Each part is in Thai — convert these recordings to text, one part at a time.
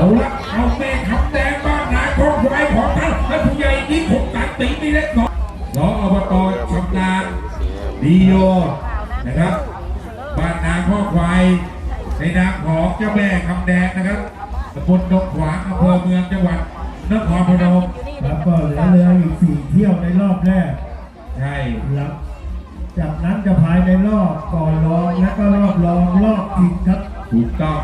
าละเอาแม่คำแดงบ้านนาคองควายของท่านและผู้ใหญ่ที่ผมตัดตีมีเล็กน้อยน้ออบตชำนาญดีโยนะครับบ้านนาคองควายในนามของเจ้าแม่คำแดงนะครับตำบลดงขวางอำเภอเมืองจังหวัดนครพนมแล้วก็เหลือเรืออีกสี่เที่ยวในรอบแรกใช่ครับจากนั้นจะพายในรอบก่อนรองและก็รอบรองรอบอีกครับถูกต้อง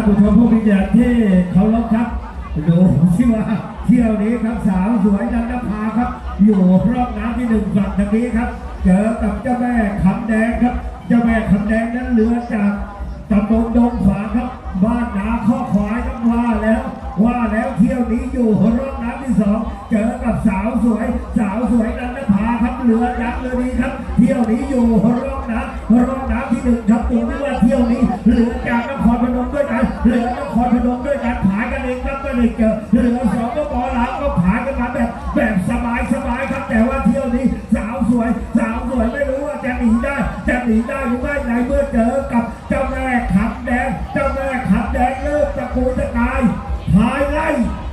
าแล้วครับท่านผู้ชมผู้มีเกียรติที่เคารพครับดูที่ว่าเที่ยวนี้ครับสาวสวยนันทภาครับ อยู่รอบน้ำที่หนึ่งฝั่งทางนี้ครับ เจอกับเจ้าแม่คำแดงครับ เจ้าแม่คำแดงนั้นเรือจากตำบลดงขวาครับ บ้านนาข้อควายครับว่าแล้ว ว่าแล้วเที่ยวนี้อยู่รอบน้ำที่สองเจอกับสาวสวย สาวสวยนันทภาครับเรือยักษ์เรือนี้ครับ เที่ยวนี้อยู่รอบน้ำรอบน้ำที่หนึ่งครับดูที่ว่าเที่ยวนี้ แบบสบายสบายครับ แต่ว่าเที่ยวนี้สาวสวย สาวสวยไม่รู้ว่าจะหนีได้ จะหนีได้หรือไม่ในเมื่อเจอกับเจ้าแม่ขับแดง เจ้าแม่ขับแดงเริ่มตะกูตะกายพายไล่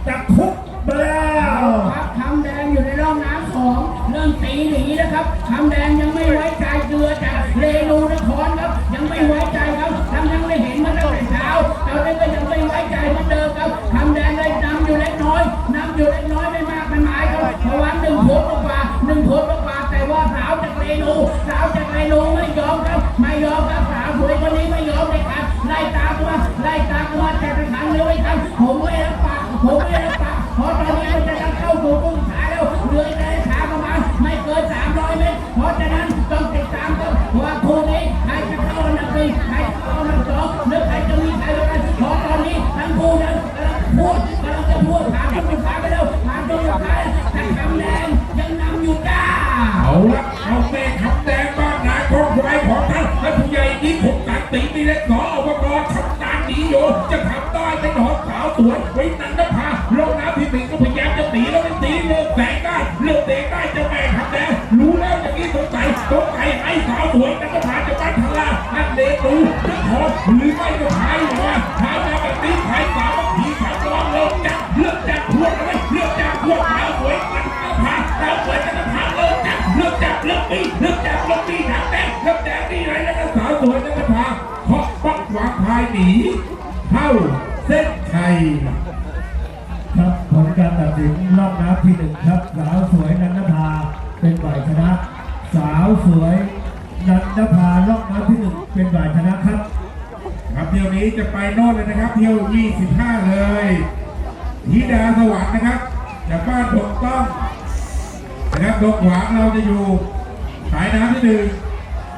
ตะคุบมาแล้วครับคำแดงอยู่ในร่องน้ำสองเริ่มตีหนีนะครับคำแดงยังไม่ไว้ใจเรือจากเรนูนครครับ ยังไม่ไว้ใจครับทำยังไม่เห็นมาตั้ง แต่ไปทางเรือไม่ทันผมไม่รับปากผมไม่รับปากเพราะตอนนี้มันจะยังเข้าสู่กุ้งขาแล้วเรือได้ขาประมาณไม่เกิน300เมตรเพราะฉะนั้น ที่หนึ่งก็พยายามจะตีแล้วไม่ตีเลือกแสงได้เลือกเตะได้จะแม่คำแดงรู้แล้วอย่างนี้สงสัยสงสัยไอ้สาวสวยนันทภาจะปั้นทลานั่นเดตูนักขอหรือไม่ก็พายหัวพายมาแบบนี้พายสาวบางทีขับร้องเลิกจับเลือกจับพวกอะไรเลือกจับพวกสาวสวยนันทภาสาวสวยนันทภาเลิกจับเลือกจับเลือกตีเลือกจับเลือกตีทางแดงเลือกแดงตีไรแล้วก็สาวสวยนันทภาเคาะปักหวางพายหนีเข้าเส้นชัย ลการตัดสินรอบน้ำที่หนึ่งครับสาวสวยนันทภาเป็นฝ่ายชนะ สาวสวยนันทภารอบน้ำที่หนึ่งเป็นฝ่ายชนะครับครับเที่ยวนี้จะไปโน่นเลยนะครับ เที่ยว 25 เลยธิดาสวรรค์นะครับจากบ้านดงต้องนะครับดงหวางเราจะอยู่สายน้ำที่หนึ่ง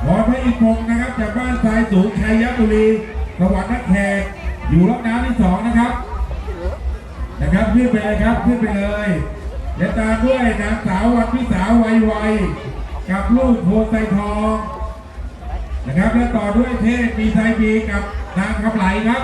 พรพระอินทร์นะครับจากบ้านทรายสูงชัยบุรีสวรรค์นักแขกอยู่รอบน้ำที่สองนะครับ นะครับขึ้นไปเลยครับขึ้นไปเลยและตามด้วยนางสาววันพิสาววัยวัยกับลูกโพไซทองนะครับและต่อด้วยเทพมีไซบีกับนางคำไหลครับ